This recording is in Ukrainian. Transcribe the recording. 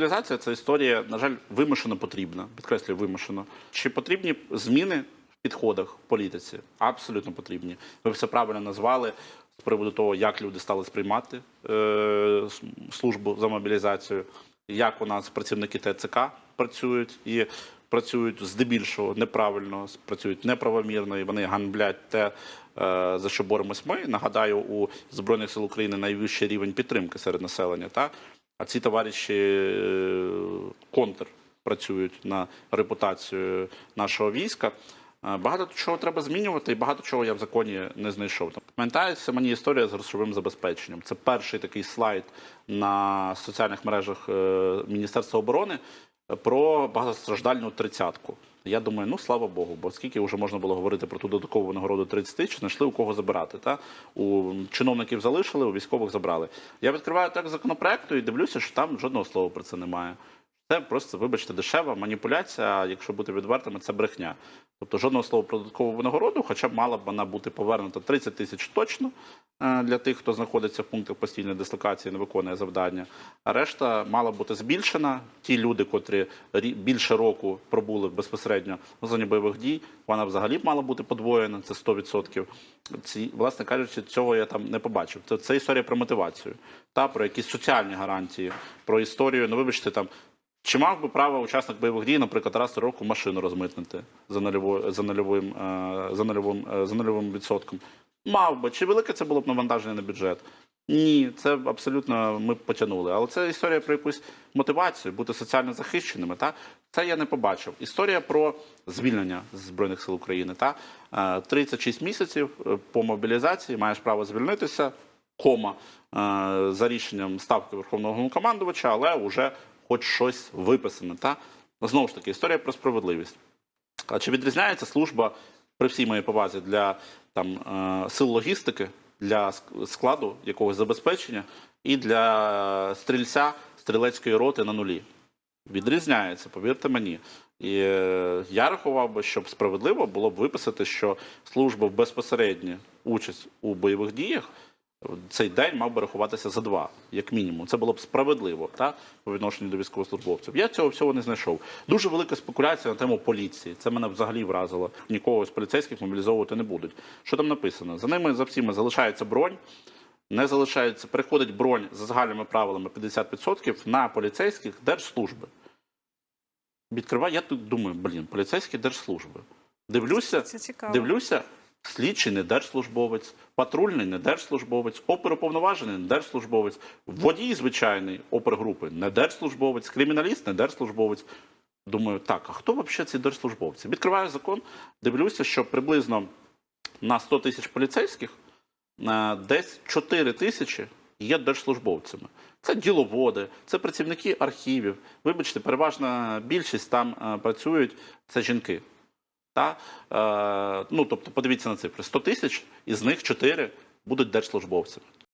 Мобілізація це історія, на жаль, вимушено потрібна. Підкреслюю, вимушено. Чи потрібні зміни в підходах в політиці? Абсолютно потрібні. Ви все правильно назвали з приводу того, як люди стали сприймати е, службу за мобілізацію, як у нас працівники ТЦК працюють і працюють здебільшого неправильно, працюють неправомірно, і вони ганблять те, е, за що боремось ми. Нагадаю, у Збройних сил України найвищий рівень підтримки серед населення. Та? А ці товариші е, контр працюють на репутацію нашого війська. Е, Багато чого треба змінювати, і багато чого я в законі не знайшов. Пам'ятається мені історія з грошовим забезпеченням. Це перший такий слайд на соціальних мережах е, Міністерства оборони про багатостраждальну тридцятку. Я думаю, ну слава Богу, бо скільки вже можна було говорити про ту додаткову нагороду 30 тисяч, знайшли у кого забирати. Та? У чиновників залишили, у військових забрали. Я відкриваю так законопроекту і дивлюся, що там жодного слова про це немає. Це просто, вибачте, дешева маніпуляція, якщо бути відвертими, це брехня. Тобто жодного слова про додаткову винагороду, хоча мала б вона бути повернута 30 тисяч точно е, для тих, хто знаходиться в пунктах постійної дислокації, не виконує завдання. А решта мала бути збільшена. Ті люди, котрі більше року пробули безпосередньо в зоні бойових дій, вона взагалі б мала бути подвоєна, це 100%. Ці, власне кажучи, цього я там не побачив. Це, це історія про мотивацію, та про якісь соціальні гарантії, про історію. Ну, вибачте, там чи мав би право учасник бойових дій, наприклад, раз у року машину розмитнити за нульовою за нульовим е, за нульовим е, за нульовим відсотком? Мав би. Чи велике це було б навантаження на бюджет? Ні, це абсолютно ми потягнули. Але це історія про якусь мотивацію, бути соціально захищеними. Та це я не побачив. Історія про звільнення збройних сил України. Та Е, 36 місяців е, по мобілізації маєш право звільнитися, кома за рішенням ставки верховного головнокомандувача, але вже хоч щось виписане. Та знову ж таки історія про справедливість. А чи відрізняється служба при всій моїй повазі для там е, сил логістики, для складу якогось забезпечення і для стрільця стрілецької роти на нулі? Відрізняється, повірте мені. І е, я рахував би, щоб справедливо було б виписати, що служба в безпосередню участь у бойових діях цей день мав би рахуватися за два, як мінімум. Це було б справедливо та, по відношенню до військовослужбовців. Я цього всього не знайшов. Дуже велика спекуляція на тему поліції. Це мене взагалі вразило. Нікого з поліцейських мобілізовувати не будуть. Що там написано? За ними за всіма залишається бронь. Не залишається, переходить бронь за загальними правилами 50% на поліцейських держслужби. Відкриваю, я тут думаю, блін, поліцейські держслужби. Дивлюся, дивлюся, слідчий не держслужбовець, патрульний не держслужбовець, оперуповноважений не держслужбовець, водій звичайний опергрупи не держслужбовець, криміналіст не держслужбовець. Думаю, так, а хто взагалі ці держслужбовці? Відкриваю закон, дивлюся, що приблизно на 100 тисяч поліцейських десь 4 тисячі є держслужбовцями. Це діловоди, це працівники архівів. Вибачте, переважна більшість там е, працюють це жінки. Та? Е, ну, тобто, подивіться на цифри: 100 тисяч, із них 4 будуть держслужбовцями.